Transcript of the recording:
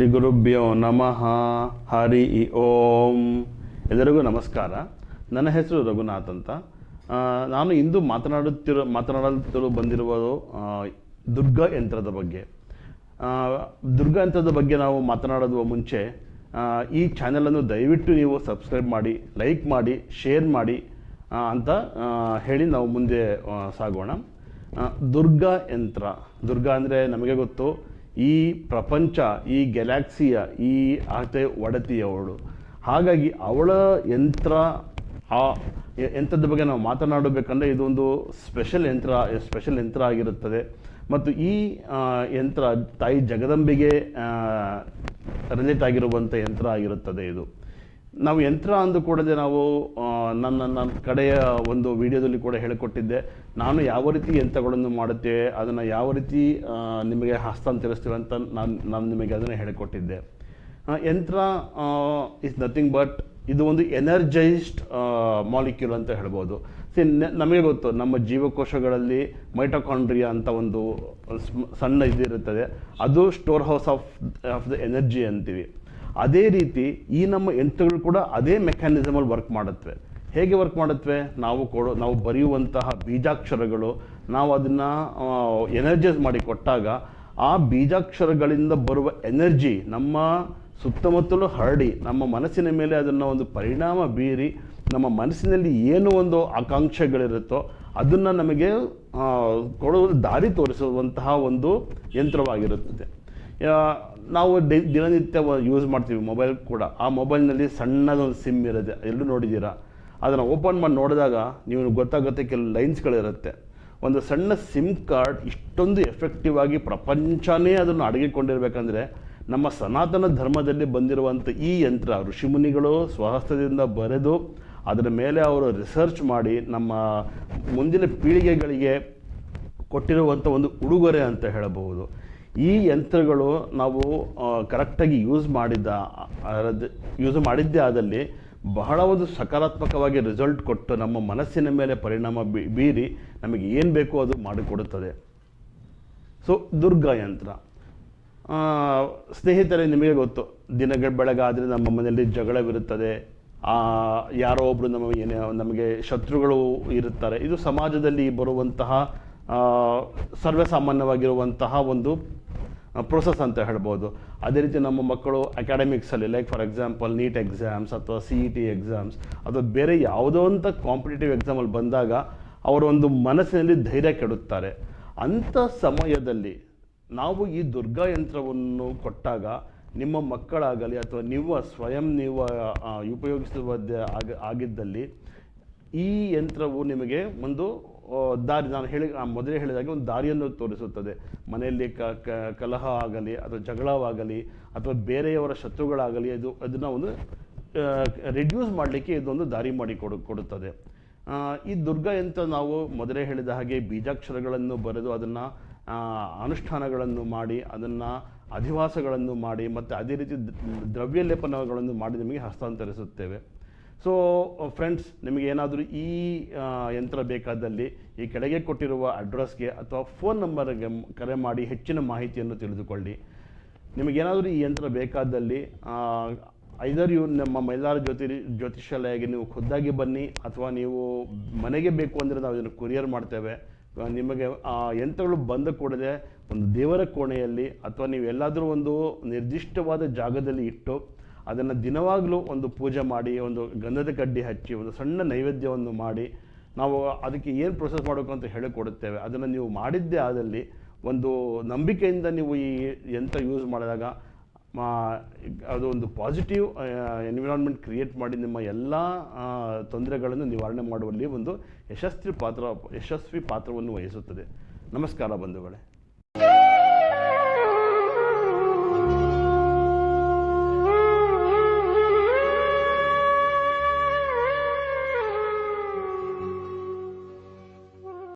ಶ್ರೀ ಗುರುಭ್ಯೋ ನಮಃ. ಹರಿ ಓಂ. ಎಲ್ಲರಿಗೂ ನಮಸ್ಕಾರ. ನನ್ನ ಹೆಸರು ರಘುನಾಥ್ ಅಂತ. ನಾನು ಇಂದು ಮಾತನಾಡುತ್ತಿರೋ ಮಾತನಾಡುತ್ತಿರೋ ಬಂದಿರುವುದು ದುರ್ಗಾ ಯಂತ್ರದ ಬಗ್ಗೆ. ದುರ್ಗಾ ಯಂತ್ರದ ಬಗ್ಗೆ ನಾವು ಮಾತನಾಡುವ ಮುಂಚೆ ಈ ಚಾನಲನ್ನು ದಯವಿಟ್ಟು ನೀವು ಸಬ್ಸ್ಕ್ರೈಬ್ ಮಾಡಿ ಲೈಕ್ ಮಾಡಿ ಶೇರ್ ಮಾಡಿ ಅಂತ ಹೇಳಿ ನಾವು ಮುಂದೆ ಸಾಗೋಣ. ದುರ್ಗಾ ಯಂತ್ರ. ದುರ್ಗಾ ಅಂದರೆ ನಮಗೆ ಗೊತ್ತು ಈ ಪ್ರಪಂಚ, ಈ ಗ್ಯಾಲಾಕ್ಸಿಯ ಈ ಆತೆ ಒಡತಿಯವಳು. ಹಾಗಾಗಿ ಅವಳ ಯಂತ್ರ, ಆ ಯಂತ್ರದ ಬಗ್ಗೆ ನಾವು ಮಾತನಾಡಬೇಕಂದ್ರೆ ಇದೊಂದು ಸ್ಪೆಷಲ್ ಯಂತ್ರ ಸ್ಪೆಷಲ್ ಯಂತ್ರ ಆಗಿರುತ್ತದೆ. ಮತ್ತು ಈ ಯಂತ್ರ ತಾಯಿ ಜಗದಂಬಿಗೆ ರಿಲೇಟ್ ಆಗಿರುವಂಥ ಯಂತ್ರ ಆಗಿರುತ್ತದೆ ಇದು. ನಾವು ಯಂತ್ರ ಅಂದು ಕೂಡದೆ ನಾವು ನನ್ನ ನನ್ನ ಕಡೆಯ ಒಂದು ವಿಡಿಯೋದಲ್ಲಿ ಕೂಡ ಹೇಳಿಕೊಟ್ಟಿದ್ದೆ. ನಾನು ಯಾವ ರೀತಿ ಯಂತ್ರಗಳನ್ನು ಮಾಡುತ್ತೇವೆ ಅದನ್ನು ಯಾವ ರೀತಿ ನಿಮಗೆ ಹಸ್ತಾಂತರಿಸ್ತೇವೆ ಅಂತ ನಾನು ನಾನು ನಿಮಗೆ ಅದನ್ನು ಹೇಳಿಕೊಟ್ಟಿದ್ದೆ. ಯಂತ್ರ ಇಸ್ ನಥಿಂಗ್ ಬಟ್ ಇದು ಒಂದು ಎನರ್ಜೈಸ್ಡ್ ಮಾಲಿಕ್ಯೂಲ್ ಅಂತ ಹೇಳ್ಬೋದು. ಸಿ ನಮಗೆ ಗೊತ್ತು, ನಮ್ಮ ಜೀವಕೋಶಗಳಲ್ಲಿ ಮೈಟೋಕಾಂಡ್ರಿಯಾ ಅಂತ ಒಂದು ಸಣ್ಣ ಇದಿರುತ್ತದೆ. ಅದು store house of of the energy ಅಂತೀವಿ. ಅದೇ ರೀತಿ ಈ ನಮ್ಮ ಯಂತ್ರಗಳು ಕೂಡ ಅದೇ ಮೆಕ್ಯಾನಿಸಮಲ್ಲಿ ವರ್ಕ್ ಮಾಡುತ್ತವೆ. ಹೇಗೆ ವರ್ಕ್ ಮಾಡುತ್ತವೆ? ನಾವು ಕೊಡೋ, ನಾವು ಬರೆಯುವಂತಹ ಬೀಜಾಕ್ಷರಗಳು, ನಾವು ಅದನ್ನು ಎನರ್ಜೈಸ್ ಮಾಡಿ ಕೊಟ್ಟಾಗ ಆ ಬೀಜಾಕ್ಷರಗಳಿಂದ ಬರುವ ಎನರ್ಜಿ ನಮ್ಮ ಸುತ್ತಮುತ್ತಲೂ ಹರಡಿ, ನಮ್ಮ ಮನಸ್ಸಿನ ಮೇಲೆ ಅದನ್ನು ಒಂದು ಪರಿಣಾಮ ಬೀರಿ, ನಮ್ಮ ಮನಸ್ಸಿನಲ್ಲಿ ಏನು ಒಂದು ಆಕಾಂಕ್ಷೆಗಳಿರುತ್ತೋ ಅದನ್ನು ನಮಗೆ ಕೊಡುವ ದಾರಿ ತೋರಿಸುವಂತಹ ಒಂದು ಯಂತ್ರವಾಗಿರುತ್ತದೆ. ನಾವು ಡಿ ದಿನನಿತ್ಯ ಯೂಸ್ ಮಾಡ್ತೀವಿ ಮೊಬೈಲ್ ಕೂಡ. ಆ ಮೊಬೈಲ್ನಲ್ಲಿ ಸಣ್ಣದೊಂದು ಸಿಮ್ ಇರುತ್ತೆ. ಎಲ್ಲರೂ ನೋಡಿದ್ದೀರಾ? ಅದನ್ನು ಓಪನ್ ಮಾಡಿ ನೋಡಿದಾಗ ನೀವು ಗೊತ್ತಾಗುತ್ತೆ ಕೆಲವು ಲೈನ್ಸ್ಗಳಿರುತ್ತೆ ಒಂದು ಸಣ್ಣ ಸಿಮ್ ಕಾರ್ಡ್ ಇಷ್ಟೊಂದು ಎಫೆಕ್ಟಿವ್ ಆಗಿ ಪ್ರಪಂಚನೇ ಅದನ್ನು ಅಡಗಿಕೊಂಡಿರಬೇಕಂದ್ರೆ ನಮ್ಮ ಸನಾತನ ಧರ್ಮದಲ್ಲಿ ಬಂದಿರುವಂಥ ಈ ಯಂತ್ರ ಋಷಿಮುನಿಗಳು ಸ್ವಹಸ್ತದಿಂದ ಬರೆದು ಅದರ ಮೇಲೆ ಅವರು ರಿಸರ್ಚ್ ಮಾಡಿ ನಮ್ಮ ಮುಂದಿನ ಪೀಳಿಗೆಗಳಿಗೆ ಕೊಟ್ಟಿರುವಂಥ ಒಂದು ಉಡುಗೊರೆ ಅಂತ ಹೇಳಬಹುದು. ಈ ಯಂತ್ರಗಳು ನಾವು ಕರೆಕ್ಟಾಗಿ ಯೂಸ್ ಮಾಡಿದ್ದ ಯೂಸ್ ಮಾಡಿದ್ದೇ ಆದಲ್ಲಿ ಬಹಳ ಒಂದು ಸಕಾರಾತ್ಮಕವಾಗಿ ರಿಸಲ್ಟ್ ಕೊಟ್ಟು ನಮ್ಮ ಮನಸ್ಸಿನ ಮೇಲೆ ಪರಿಣಾಮ ಬೀರಿ ನಮಗೆ ಏನು ಬೇಕೋ ಅದು ಮಾಡಿಕೊಡುತ್ತದೆ. ಸೊ ದುರ್ಗಾ ಯಂತ್ರ. ಸ್ನೇಹಿತರೆ, ನಿಮಗೆ ಗೊತ್ತು, ದಿನಗಳ ಬೆಳಗಾದರೆ ನಮ್ಮ ಮನೆಯಲ್ಲಿ ಜಗಳವಿರುತ್ತದೆ. ಯಾರೋ ಒಬ್ಬರು ನಮ್ಮ ಏನೇ, ನಮಗೆ ಶತ್ರುಗಳು ಇರುತ್ತಾರೆ. ಇದು ಸಮಾಜದಲ್ಲಿ ಬರುವಂತಹ ಸರ್ವೇಸಾಮಾನ್ಯವಾಗಿರುವಂತಹ ಒಂದು ಪ್ರೊಸೆಸ್ ಅಂತ ಹೇಳ್ಬೋದು. ಅದೇ ರೀತಿ ನಮ್ಮ ಮಕ್ಕಳು ಅಕಾಡೆಮಿಕ್ಸಲ್ಲಿ like for example NEET exams ಅಥವಾ ಸಿ ಇ ಟಿ ಎಕ್ಸಾಮ್ಸ್ ಅಥವಾ ಬೇರೆ ಯಾವುದೋ ಅಂತ ಕಾಂಪಿಟೇಟಿವ್ ಎಕ್ಸಾಮಲ್ಲಿ ಬಂದಾಗ ಅವರ ಒಂದು ಮನಸ್ಸಿನಲ್ಲಿ ಧೈರ್ಯ ಕೆಡುತ್ತಾರೆ. ಅಂಥ ಸಮಯದಲ್ಲಿ ನಾವು ಈ ದುರ್ಗಾ ಯಂತ್ರವನ್ನು ಕೊಟ್ಟಾಗ ನಿಮ್ಮ ಮಕ್ಕಳಾಗಲಿ ಅಥವಾ ನೀವು ಸ್ವಯಂ ನೀವು ಉಪಯೋಗಿಸುವ ಆಗಿದ್ದಲ್ಲಿ ಈ ಯಂತ್ರವು ನಿಮಗೆ ಒಂದು ದಾರಿ ನಾನು ಹೇಳಿ ಮೊದಲೇ ಹೇಳಿದಾಗೆ ಒಂದು ದಾರಿಯನ್ನು ತೋರಿಸುತ್ತದೆ. ಮನೆಯಲ್ಲಿ ಕ ಕಲಹ ಆಗಲಿ ಅಥವಾ ಜಗಳವಾಗಲಿ, ಅಥವಾ ಬೇರೆಯವರ ಶತ್ರುಗಳಾಗಲಿ ಇದು ಅದನ್ನು ಒಂದು ರಿಡ್ಯೂಸ್ ಮಾಡಲಿಕ್ಕೆ ಇದೊಂದು ದಾರಿ ಮಾಡಿ ಕೊಡು, ಕೊಡುತ್ತದೆ. ಈ ದುರ್ಗ ಅಂತ ನಾವು ಮೊದಲೇ ಹೇಳಿದ ಹಾಗೆ ಬೀಜಾಕ್ಷರಗಳನ್ನು ಬರೆದು ಅದನ್ನು ಅನುಷ್ಠಾನಗಳನ್ನು ಮಾಡಿ, ಅದನ್ನು ಅಧಿವಾಸಗಳನ್ನು ಮಾಡಿ, ಮತ್ತು ಅದೇ ರೀತಿ ದ್ರವ್ಯ ಲೇಪನಗಳನ್ನು ಮಾಡಿ ನಿಮಗೆ ಹಸ್ತಾಂತರಿಸುತ್ತೇವೆ. ಸೊ ಫ್ರೆಂಡ್ಸ್ ನಿಮಗೆ ಏನಾದರೂ ಈ ಯಂತ್ರ ಬೇಕಾದಲ್ಲಿ ಈ ಕೆಳಗೆ ಕೊಟ್ಟಿರುವ ಅಡ್ರೆಸ್ಗೆ ಅಥವಾ ಫೋನ್ ನಂಬರ್ಗೆ ಕರೆ ಮಾಡಿ ಹೆಚ್ಚಿನ ಮಾಹಿತಿಯನ್ನು ತಿಳಿದುಕೊಳ್ಳಿ. ನಿಮಗೇನಾದರೂ ಈ ಯಂತ್ರ ಬೇಕಾದಲ್ಲಿ ಐದರ್ ಇವು ನಮ್ಮ ಮೈಲಾರ ಜ್ಯೋತಿ ಜ್ಯೋತಿಷಾಲಯಗೆ ನೀವು ಖುದ್ದಾಗಿ ಬನ್ನಿ, ಅಥವಾ ನೀವು ಮನೆಗೆ ಬೇಕು ಅಂದರೆ ನಾವು ಇದನ್ನು ಕೊರಿಯರ್ ಮಾಡ್ತೇವೆ. ನಿಮಗೆ, ಆ, ಯಂತ್ರಗಳು ಬಂದ ಕೂಡದೆ ಒಂದು ದೇವರ ಕೋಣೆಯಲ್ಲಿ ಅಥವಾ ನೀವು ಎಲ್ಲಾದರೂ ಒಂದು ನಿರ್ದಿಷ್ಟವಾದ ಜಾಗದಲ್ಲಿ ಇಟ್ಟು ಅದನ್ನು ದಿನವಾಗಲೂ ಒಂದು ಪೂಜೆ ಮಾಡಿ, ಒಂದು ಗಂಧದ ಕಡ್ಡಿ ಹಚ್ಚಿ, ಒಂದು ಸಣ್ಣ ನೈವೇದ್ಯವನ್ನು ಮಾಡಿ, ನಾವು ಅದಕ್ಕೆ ಏನು ಪ್ರೊಸೆಸ್ ಮಾಡಬೇಕು ಅಂತ ಹೇಳಿಕೊಡುತ್ತೇವೆ ಅದನ್ನು ನೀವು ಮಾಡಿದ್ದೇ ಆದಲ್ಲಿ ಒಂದು ನಂಬಿಕೆಯಿಂದ ನೀವು ಈ ಯಂತ್ರ ಯೂಸ್ ಮಾಡಿದಾಗ ಅದು ಒಂದು ಪಾಸಿಟಿವ್ ಎನ್ವಿರಾನ್ಮೆಂಟ್ ಕ್ರಿಯೇಟ್ ಮಾಡಿ ನಿಮ್ಮ ಎಲ್ಲ ತೊಂದರೆಗಳನ್ನು ನಿವಾರಣೆ ಮಾಡುವಲ್ಲಿ ಒಂದು ಯಶಸ್ವಿ ಪಾತ್ರ, ಯಶಸ್ವಿ ಪಾತ್ರವನ್ನು ವಹಿಸುತ್ತದೆ. ನಮಸ್ಕಾರ ಬಂಧುಗಳೇ.